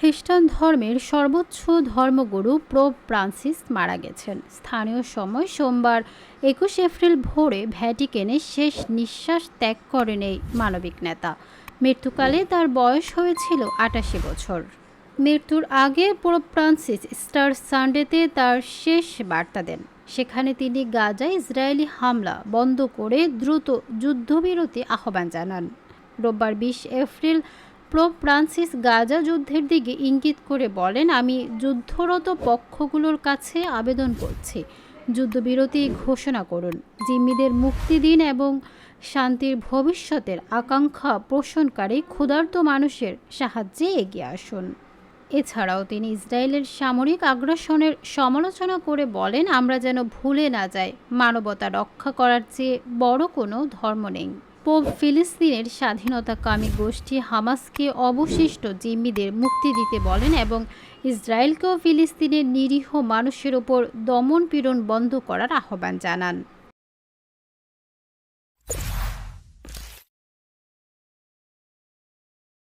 খ্রিস্টান ধর্মের সর্বোচ্চ ধর্মগুরু প্রোপ ফ্রান্সিস মারা গেছেন। স্থানীয় সময় সোমবার একুশ এপ্রিল ভোরে ভ্যাটিকেনে শেষ নিঃশ্বাস ত্যাগ করেন এই মানবিক নেতা। মৃত্যুকালে তার বয়স হয়েছিল আটাশি বছর। মৃত্যুর আগে প্রোপ ফ্রান্সিস স্টার সানডেতে তার শেষ বার্তা দেন। সেখানে তিনি গাজায় ইসরায়েলি হামলা বন্ধ করে দ্রুত যুদ্ধবিরতি আহ্বান জানান। রোববার বিশ এপ্রিল প্রোপ ফ্রান্সিস গাজা যুদ্ধের দিকে ইঙ্গিত করে বলেন, আমি যুদ্ধরত পক্ষগুলোর কাছে আবেদন করছি। যুদ্ধবিরতি ঘোষণা করুন। জিম্মিদের মুক্তি দিন এবং শান্তির ভবিষ্যতের আকাঙ্ক্ষা পোষণকারী ক্ষুধার্ত মানুষের সাহায্যে এগিয়ে আসুন। এছাড়াও তিনি ইসরায়েলের সামরিক আগ্রাসনের সমালোচনা করে বলেন, আমরা যেন ভুলে না যাই, মানবতা রক্ষা করার চেয়ে বড় কোনো ধর্ম নেই। পোপ ফিলিস্তিনের স্বাধীনতাকামী গোষ্ঠী হামাসকে অবশিষ্ট জিম্মিদের মুক্তি দিতে বলেন এবং ইসরায়েলকেও ফিলিস্তিনের নিরীহ মানুষের ওপর দমন পীড়ন বন্ধ করার আহ্বান জানান।